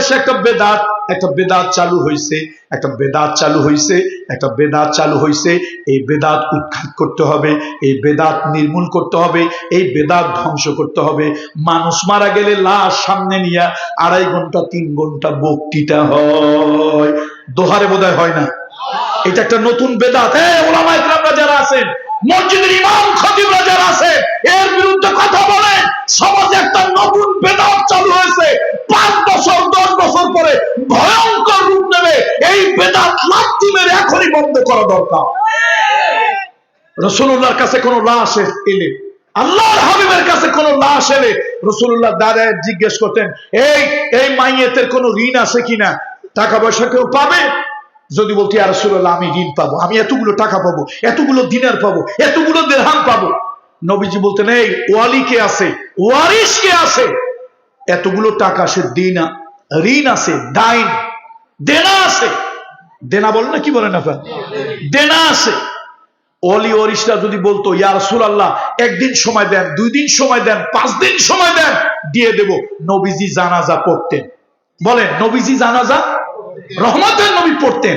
বাংলাদেশে একটা বেদাত একটা বেদাত চালু হয়েছে একটা বেদাত চালু হয়েছে একটা বেদাত চালু হয়েছে এই বেদাত উৎখাত করতে হবে, এই বেদাত নির্মূল করতে হবে, এই বেদাত ধ্বংস করতে হবে। মানুষ মারা গেলে লাশ সামনে নিয়ে আড়াই ঘণ্টা, তিন ঘণ্টা বক্তৃতা হয়। দোহারে বোধহয় হয় না। এটা একটা নতুন বেদাত। হ্যাঁ ওলামা ইকরামরা যারা আছেন। মসজিদের ইমাম খতিবরা যারা আছে, এর বিরুদ্ধে কথা বলে। সমাজে একটা নতুন বেদাত চালু হয়েছে। পাঁচ বছর, দশ বছর পরে ভয়ঙ্কর রূপ নেবে। এই বেদাত লাত্তি মেরে এখনই বন্ধ করা দরকার। রসুল্লাহর কাছে কোন লাশ এলে, আল্লাহর হাবিবের কাছে কোন লাশ এলে রসুল্লাহ দাঁড়ায় জিজ্ঞেস করতেন, এই এই মাইয়েতের কোন ঋণ আছে কিনা? টাকা পয়সা কেউ পাবে? যদি বলতি আর রসুল্লাহ আমি ঋণ পাবো, আমি এতগুলো টাকা পাবো, এতগুলো দিনার পাবো, এতগুলো দেড়হাম পাবো। নবীজি বলতেন, এই ওয়ালি কে আছে? ওয়ারিস কে আছে? এতগুলো টাকা সে দিনা, ঋণ আছে, দাইন, দেনা আছে। দেনা বলেন না, কি বলেন আপনার? দেনা আছে। অলি ওরিসরা যদি বলতো, ইয়া রাসূলুল্লাহ, একদিন সময় দেন, দুই দিন সময় দেন, পাঁচ দিন সময় দেন, দিয়ে দেব। নবীজি জানাজা পড়তেন। বলেন, নবীজি জানাজা রহমতের নবী পড়তেন।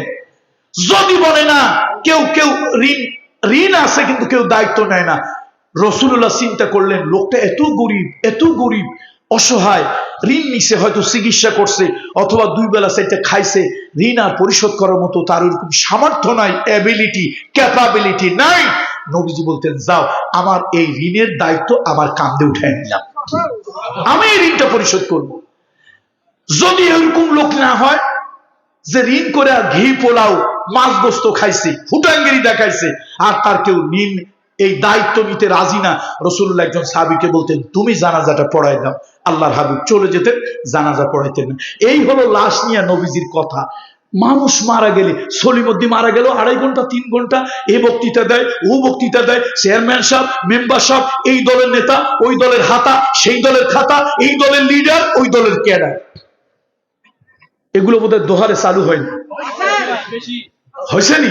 যদি বলে না, কেউ কেউ ঋণ ঋণ আছে কিন্তু কেউ দায়িত্ব নেয় না। রসুল্লাহ চিন্তা করলেন, লোকটা এত গরিব এত গরিব, অসহায়, ঋণ নিছে, হয়তো চিকিৎসা করছে, অথবা দুই বেলা সেটা খাইছে, ঋণ আর পরিশোধ করার মতো তার ওরকম সামর্থ্য নাই অ্যাবিলিটি ক্যাপাবিলিটি নাই। নবীজি বলতেন, যাও, আমার এই ঋণের দায়িত্ব আমার কান্দে উঠায় নিলাম। আমি এই ঋণটা পরিশোধ করব। যদি এরকম লোক না হয় যে ঋণ করে আর ঘি, পোলাও, মাছ গোস্ত খাইছে, ফুটাঙ্গিরি দেখাইছে, আর তার কেউ ঋণ, এই দায়িত্ব নিতে রাজি না। রসুল্লাহ একজন সাহাবিকে বলতেন, তুমি জানাজাটা পড়াই দাও, আল্লাহর হাবিব চলে যেতেন, জানাজা পড়াইতেন। এই হলো লাশ নিয়ে নবীজির কথা। মানুষ মারা গেলে সলিমদ্দি মারা গেল আড়াই ঘণ্টা, তিন ঘণ্টা, এ বক্তৃতা দেয়, ও বক্তৃতা দেয়, চেয়ারম্যান সাহেব, মেম্বার সাহেব, এই দলের নেতা, ওই দলের হাতা, সেই দলের খাতা, এই দলের লিডার, ওই দলের ক্যাডার। এগুলো বোধহয় দোহারে চালু হয়নি। হয়েছে নি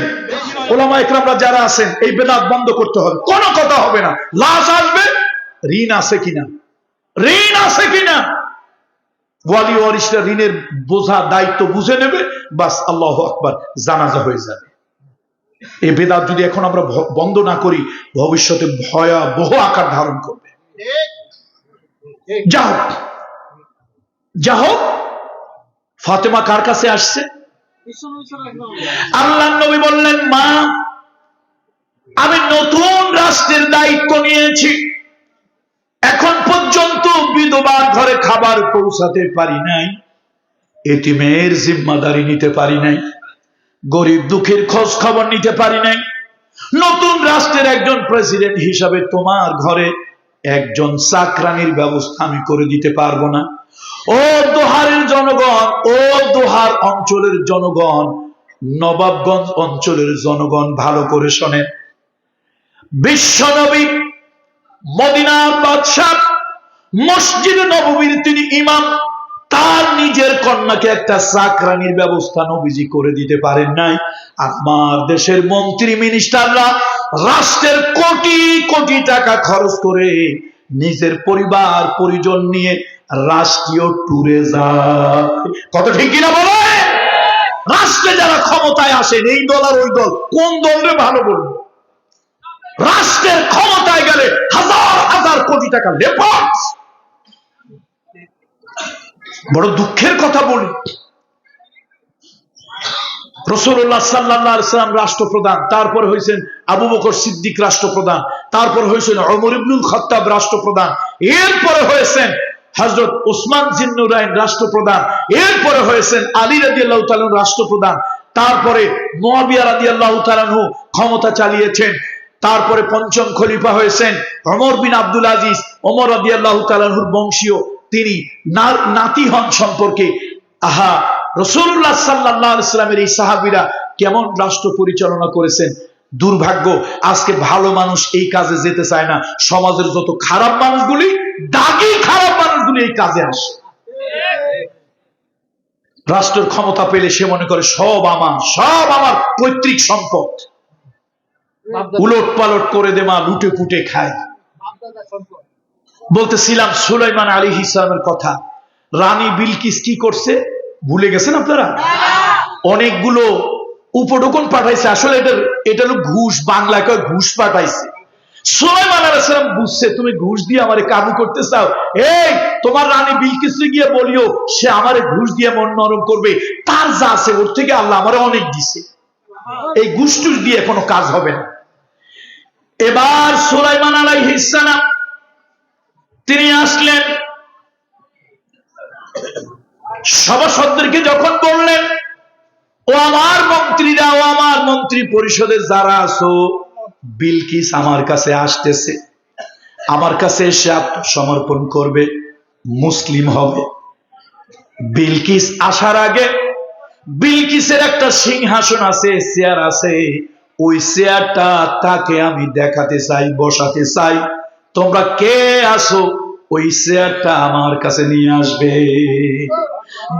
ওলামা একরামরা যারা আছেন এই বেদাত বন্ধ করতে হবে। কোনো কথা হবে না। লাশ আসবে ঋণ আছে কিনা? ঋণ আছে কিনা? ওয়ালি ওয়ারিসরা ঋণের বোঝা দায়িত্ব বুঝে নেবে বাস আল্লাহ আকবার জানাজা হয়ে যাবে। এই বেদাত যদি এখন আমরা বন্ধ না করি ভবিষ্যতে ভয়াবহ আকার ধারণ করবে। যা হোক। যা হোক ফাতেমা কার কাছে আসছে? আল্লাহ নবী বললেন, মা, আমি নতুন রাষ্ট্রের দায়িত্ব নিয়েছি। এখন পর্যন্ত বিধবার ঘরে খাবার পৌঁছাতে পারি নাই এটিমের জিম্মাদারি নিতে পারি নাই, গরিব দুঃখের খোঁজ খবর নিতে পারি নাই। নতুন রাষ্ট্রের একজন প্রেসিডেন্ট হিসাবে তোমার ঘরে একজন চাকরানির ব্যবস্থা আমি করে দিতে পারব না। ও দোহারের জনগণ, ও দোহার অঞ্চলের জনগণ, নবাবগঞ্জ অঞ্চলের জনগণ ভালো করে শোনেন বিশ্বনবী মদিনার বাদশাহ, মসজিদ নববীর তিনি ইমাম, তার নিজের কন্যাকে একটা চাকরানির ব্যবস্থা নবীজি করে দিতে পারেন নাই। আমার দেশের মন্ত্রী মিনিস্টাররা রাষ্ট্রের কোটি কোটি টাকা খরচ করে নিজের পরিবার, পরিজন নিয়ে রাষ্ট্রীয় ট্যুরে যায় কত ঠিক কিনা বলে? রাষ্ট্রে যারা ক্ষমতায় আসেন, এই দল আর ওই দল, কোন দলরে ভালো বলব? রাষ্ট্রের ক্ষমতায় গেলে হাজার হাজার কোটি টাকা লেপার্স বড় দুঃখের কথা বলি। রসুল্লাহ সাল্লাম রাষ্ট্রপ্রধান, তারপর হয়েছেন আবু বকর সিদ্দিক রাষ্ট্রপ্রধান, তারপর হয়েছেন অমর ইবনুল খত্তাব রাষ্ট্রপ্রধান, এরপরে হয়েছেন হজরত উসমান জিন্নুরাইন রাষ্ট্রপ্রধান, এরপরে হয়েছেন আলী রাজি আল্লাহ রাষ্ট্রপ্রধান, তারপরে মোয়াবিয়া রাজি আল্লাহ তালানহু ক্ষমতা চালিয়েছেন, তারপরে পঞ্চম খলিফা হয়েছেন অমর বিন আব্দুল আজিজ অমর রাজি আল্লাহ তালানহুর বংশীয়, তিনি নাতি হন সম্পর্কে। আহা রসুল্লাহ সাল্লাহ ইসলামের এই সাহাবিরা কেমন রাষ্ট্র পরিচালনা করেছেন? দুর্ভাগ্য, আজকে ভালো মানুষ এই কাজে যেতে চায় না। সমাজের যত খারাপ মানুষগুলি দাগি খারাপ মানুষগুলি এই কাজে আসে। রাষ্ট্রের ক্ষমতা পেলে সে মনে করে, সব আমার সব আমার পৈতৃক সম্পদ। উলট পালট করে দে মা, লুটে পুটে খায়। বলতেছিলাম সুলাইমান আলী ইসলামের কথা, রানী বিলকিস কি করছে? ভুলে গেছেন আপনারা? অনেকগুলো উপঢৌকন পাঠাইছে। আসলে এটা এটা হলো ঘুষ, বাংলায় কয় ঘুষ পাঠাইছে। সোলাইমান আলাইসালাম বুঝছে, তুমি ঘুষ দিয়ে আমারে কাবু করতে চাও? এই, তোমার রানী বিলকিসে গিয়ে বলিও, সে আমারে ঘুষ দিয়ে মন নরম করবে। তার যা আছে ওর থেকে আল্লাহ আমারে অনেক দিছে। এই দিয়ে কোনো কাজ হবে না। এবার সোলাইমান তিনি আসলেন। সভাসদদেরকে যখন বললেন, ও আমার মন্ত্রীরা, ও আমার মন্ত্রী পরিষদে যারা আছো বিলকিস আমার কাছে আসতেছে। আমার কাছে এসে আত্মসমর্পণ করবে, মুসলিম হবে। বিলকিস আসার আগে বিলকিসের একটা সিংহাসন আছে, চেয়ার আছে। ওই চেয়ারটা তাকে আমি দেখাতে চাই, বসাতে চাই। তোমরা কে আসো, ওই চেয়ারটা আমার কাছে নিয়ে আসবে।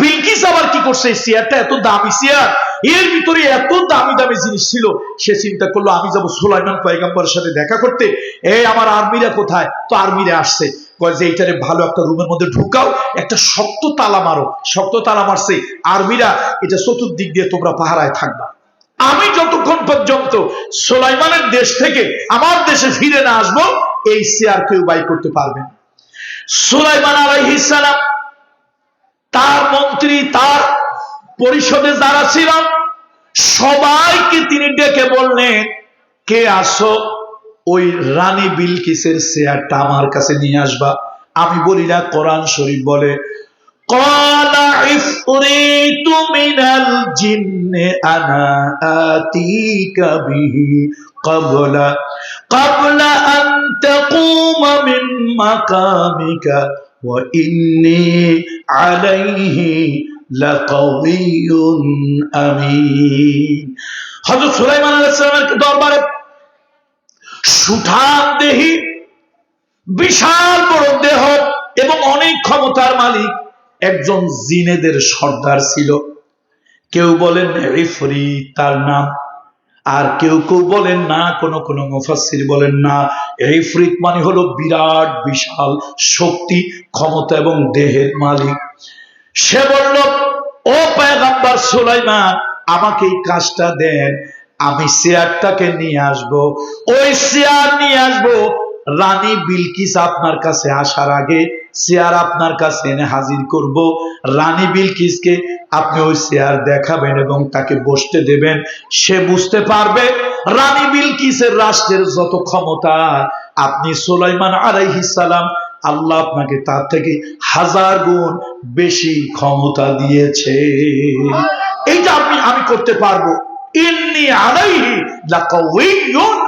বিলকিস আবার কি করছে? চেয়ারটা এত দামি চেয়ার। এর ভিতরে এত দামি দামি জিনিস ছিল, সে চিন্তা করল, আমি যাব সুলাইমান পয়গাম্বরের সাথে দেখা করতে। এই আমার আর্মিরা কোথায়? তো আর্মিরা আসছে। কয় যে, এইটারে ভালো একটা রুমের মধ্যে ঢুকাও, একটা শক্ত তালা মারো। শক্ত তালা মারছে। আর্মিরা, এটা চতুর্দিক দিয়ে তোমরা পাহারায় থাকবা। আমি যতক্ষণ পর্যন্ত সোলাইমানের দেশ থেকে আমার দেশে ফিরে না আসব, এই চেয়ার কেউ বাই করতে পারবে সুলাইমান আলাইহিস সালাম, তার মন্ত্রী, তার পরিষদে যারা ছিল সবাইকে তিনি ডেকে বললেন, কে আসো? ওই রানী বিলকিসের চেয়ারটা আমার কাছে নিয়ে আসবা। আমি বলি, না, কোরআন শরীফ বলে। কবলা। কবলা আলাইহি হজরত সুলাইমান আলাইসালামের দরবারে সুঠাম দেহি, বিশাল বড় দেহ এবং অনেক ক্ষমতার মালিক একজন জিনেদের সর্দার ছিল। কেউ বলেন তার নাম, আর কেউ কেউ বলেন না, কোনো কোনো মুফাসির বলেন না। রিফরিত মানে হলো বিরাট, বিশাল, শক্তি, ক্ষমতা এবং দেহের মালিক। সে বলল, ও পয়গাম্বার সুলাইমান, আমাকে এই কাজটা দেন। আমি চেয়ারটাকে নিয়ে আসব। ওই চেয়ার নিয়ে আসব। রানী বিলকিস আপনার কাছে আসার আগে চেয়ার আপনার কাছে এনে হাজির করব। রানী বিলকিসকে আপনি ওই চেয়ার দেখাবেন এবং তাকে বসতে দেবেন। সে বুঝতে পারবে, রানী বিলকিসের রাষ্ট্রের যত ক্ষমতা, আপনি সুলাইমান আলাইহিস সালাম আল্লাহ আপনাকে তার থেকে হাজার গুণ বেশি ক্ষমতা দিয়েছে। এইটা আপনি আমি করতে পারব।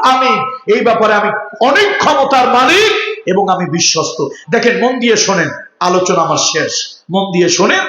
আমি এই ব্যাপারে আমি অনেক ক্ষমতার মালিক এবং আমি বিশ্বস্ত। দেখেন, মন দিয়ে শোনেন, আলোচনা আমার শেষ। মন দিয়ে শোনেন